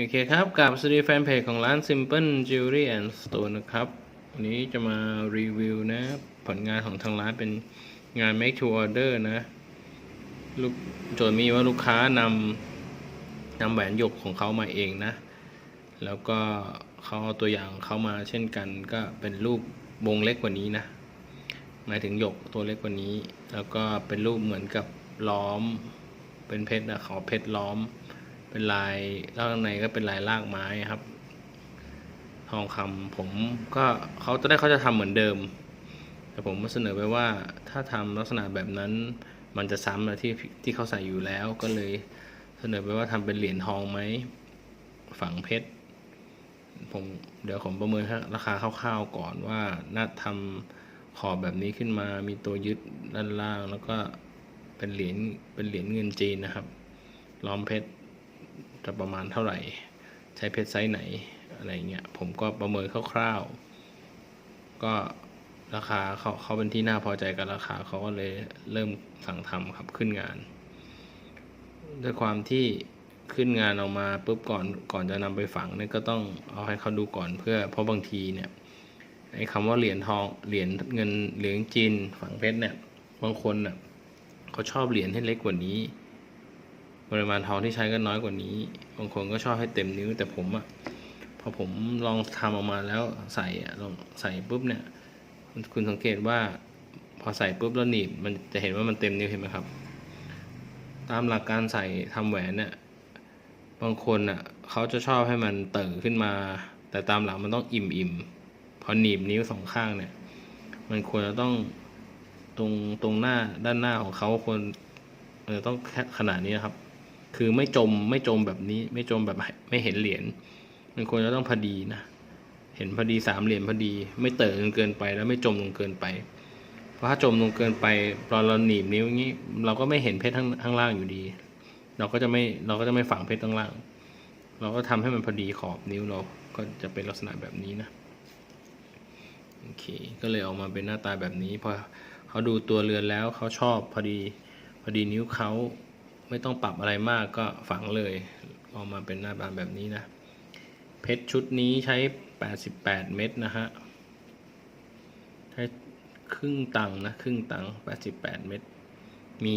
โอเคครับกับสวัสดีแฟนเพจของร้าน Simple Jewelry and Store นะครับ วันนี้จะมารีวิวนะ ผลงานของทางร้านเป็นงาน make to order นะลูกโจทย์มีว่าลูกค้านำนำแหวนหยกของเขามาเองนะ แล้วก็เขาเอาตัวอย่างเขามาเช่นกันก็เป็นรูปวงเล็กกว่านี้นะ หมายถึงหยกตัวเล็กกว่านี้ แล้วก็เป็นรูปเหมือนกับล้อม เป็นเพชรนะขอเพชรล้อม เป็นลายแล้างในก็เป็นลายลากไม้ครับ ทองคำผมก็เขาจะได้เขาจะทำเหมือนเดิม แต่ผมเสนอไปว่าถ้าทำลักษณะแบบนั้น มันจะซ้ำกับที่ที่เขาใส่อยู่แล้วก็เลยเสนอไปว่าทำเป็นเหรียญทองไหมฝังเพชรผมเดี๋ยวผมประเมินราคาคร่าวๆก่อนว่าน่าทำขอบแบบนี้ขึ้นมา มีตัวยึดด้านล่าง แล้วก็เป็นเหรียญเป็นเหรียญเงินจีนนะครับล้อมเพชร จะประมาณเท่าไหร่ ใช้เพชรไซส์ไหนอะไรเงี้ยผมก็ประเมินคร่าวๆ ก็ราคาเขาเขาเป็นที่น่าพอใจกับราคาเขาก็เลยเริ่มสั่งทำครับขึ้นงาน ด้วยความที่ขึ้นงานออกมาปุ๊บก่อนก่อนจะนำไปฝังเนี่ยก็ต้องเอาให้เขาดูก่อนเพื่อเพราะบางทีเนี่ยไอ้คำว่าเหรียญทองเหรียญเงินเหรียญจีนฝังเพชรเนี่ยบางคนน่ะเขาชอบเหรียญให้เล็กกว่านี้ ปริมาณทองที่ใช้ก็น้อยกว่านี้ บางคนก็ชอบให้เต็มนิ้วแต่ผมอะพอผมลองทำออกมาแล้วใส่ลองใส่ปุ๊บเนี่ย คุณคุณสังเกตว่า พอใส่ปุ๊บแล้วหนีบมันจะเห็นว่ามันเต็มนิ้วเห็นไหมครับ ตามหลักการใส่ทำแหวนเนี่ยบางคนอะเขาจะชอบให้มันเติ่งขึ้นมา แต่ตามหลักมันต้องอิ่มอิ่มพอหนีบนิ้วสองข้างเนี่ย มันควรจะต้องตรงตรงหน้าด้านหน้าของเขาควรเออต้องแค่ขนาดนี้นะครับ คือไม่จมไม่จมแบบนี้ ไม่จมแบบไม่เห็นเหรียญมันควรจะต้องพอดีนะเห็นพอดีสามเหรียญพอดี ไม่เติ่งจนเกินไปแล้วไม่จมลงเกินไป เพราะถ้าจมลงเกินไปตอนเราหนีบนิ้วอย่างนี้ เราก็ไม่เห็นเพชรข้างข้างล่างอยู่ดี เราก็จะไม่เราก็จะไม่ฝังเพชรข้างล่าง เราก็ทำให้มันพอดีขอบนิ้วเราก็จะเป็นลักษณะแบบนี้นะโอเคก็เลยออกมาเป็นหน้าตาแบบนี้พอเขาดูตัวเรือนแล้วเขาชอบพอดีพอดีนิ้วเขา ไม่ต้องปรับอะไรมากก็ฝังเลยออกมาเป็นหน้าตาแบบนี้นะ เพชรชุดนี้ใช้ 88 เม็ดนะฮะ ใช้ครึ่งตังค์นะ ครึ่งตังค์88 เม็ด มี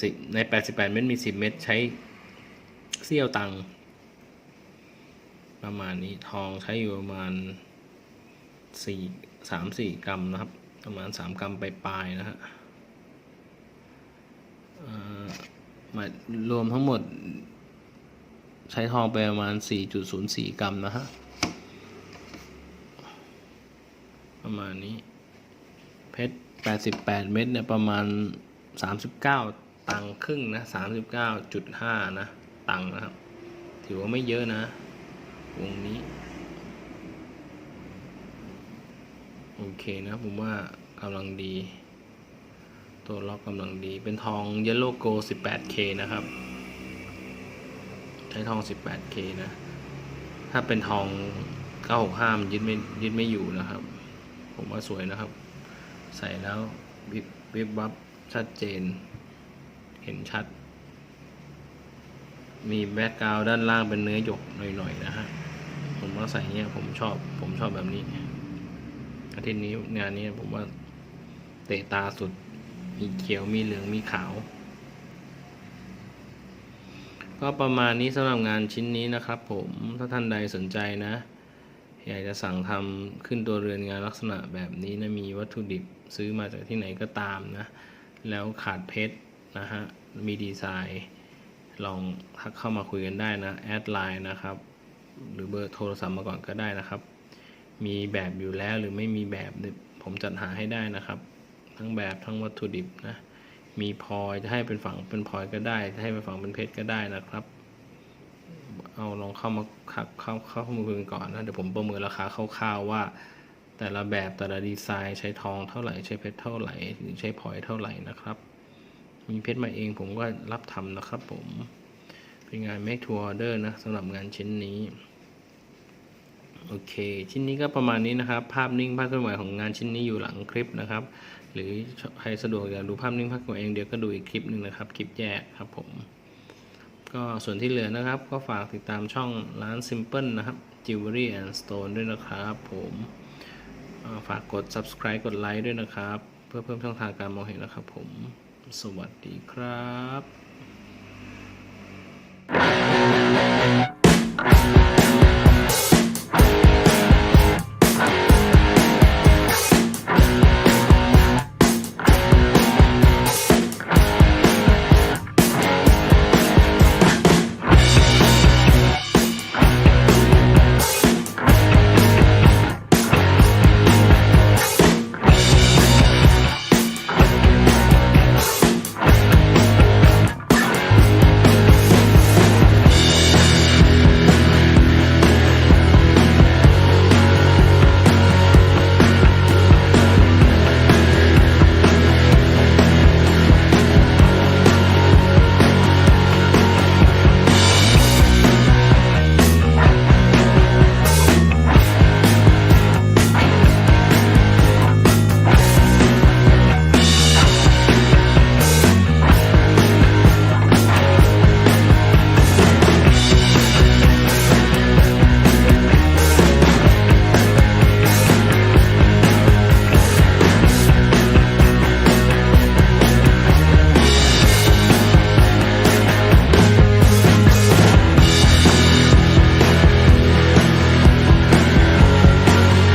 สิใน 88 เม็ดมี 10 เม็ดใช้เสี้ยวตังค์ประมาณนี้ทองใช้อยู่ประมาณ 4 3 4 กรัมนะครับ ประมาณ 3 กรัมไปปลายนะฮะอ่อห มารวมทั้งหมด ใช้ทองไปประมาณ 4.04 กรัมนะฮะ ประมาณนี้ เพชร 88 เม็ดเนี่ยประมาณ 39 ตังค์ครึ่งนะ 39.5 นะ ตังนะครับ ถือว่าไม่เยอะนะ วงนี้ โอเคนะ ผมว่ากำลังดี ตัวล็อกกำลังดี เป็นทอง Yellow Gold 18K นะครับ ใช้ทอง 18K นะ ถ้าเป็นทอง 965 มันยึดไม่ยึดไม่อยู่นะครับ ผมว่าสวยนะครับ ใส่แล้ววิบวิบวับชัดเจน เห็นชัด มีแบ็กกราวด้านล่างเป็นเนื้อหยกหน่อยๆนะฮะ ผมว่าใส่เนี้ยผมชอบ ผมชอบแบบนี้อาทิตย์นี้งานนี้ผมว่าเตะตาสุด มีเขียวมีเหลืองมีขาว ก็ประมาณนี้สำหรับงานชิ้นนี้นะครับผมถ้าท่านใดสนใจนะ อยากจะสั่งทำขึ้นตัวเรือนงานลักษณะแบบนี้นะมีวัตถุดิบซื้อมาจากที่ไหนก็ตามนะ แล้วขาดเพชรนะฮะ มีดีไซน์ลองทักเข้ามาคุยกันได้นะ แอดไลน์นะครับ หรือเบอร์โทรศัพท์มาก่อนก็ได้นะครับ มีแบบอยู่แล้วหรือไม่มีแบบเนี่ยผมจัดหาให้ได้นะครับ ทั้งแบบทั้งวัตถุดิบนะ มีพลอยจะให้เป็นฝั่งเป็นพลอยก็ได้ จะให้เป็นฝั่งเป็นเพชรก็ได้นะครับ เอาลองเข้ามาข้าเข้าเข้าข้อมูลกันก่อนนะ เดี๋ยวผมประเมินราคาคร่าวๆว่า แต่ละแบบแต่ละดีไซน์ใช้ทองเท่าไหร่ใช้เพชรเท่าไหร่หรือใช้พลอยเท่าไหร่นะครับ มีเพชรมาเองผมก็รับทำนะครับ ผมเป็นงาน make to order นะสำหรับงานชิ้นนี้โอเค ชิ้นนี้ก็ประมาณนี้นะครับ ภาพนิ่งภาพเคลื่อนไหวของงานชิ้นนี้อยู่หลังคลิปนะครับ หรือใครสะดวกอยากดูภาพนิ่งภาพเอนไหวเองเดี๋ยวก็ดูอีกคลิปหนึ่งนะครับคลิปแยกครับผม ก็ส่วนที่เหลือนะครับ ก็ฝากติดตามช่องร้าน Simple นะครับ Jewelry and Stone ด้วยนะครับผมฝากกด subscribe กดไลค์ด้วยนะครับ เพื่อเพิ่มช่องทางการมองเห็นนะครับผม สวัสดีครับ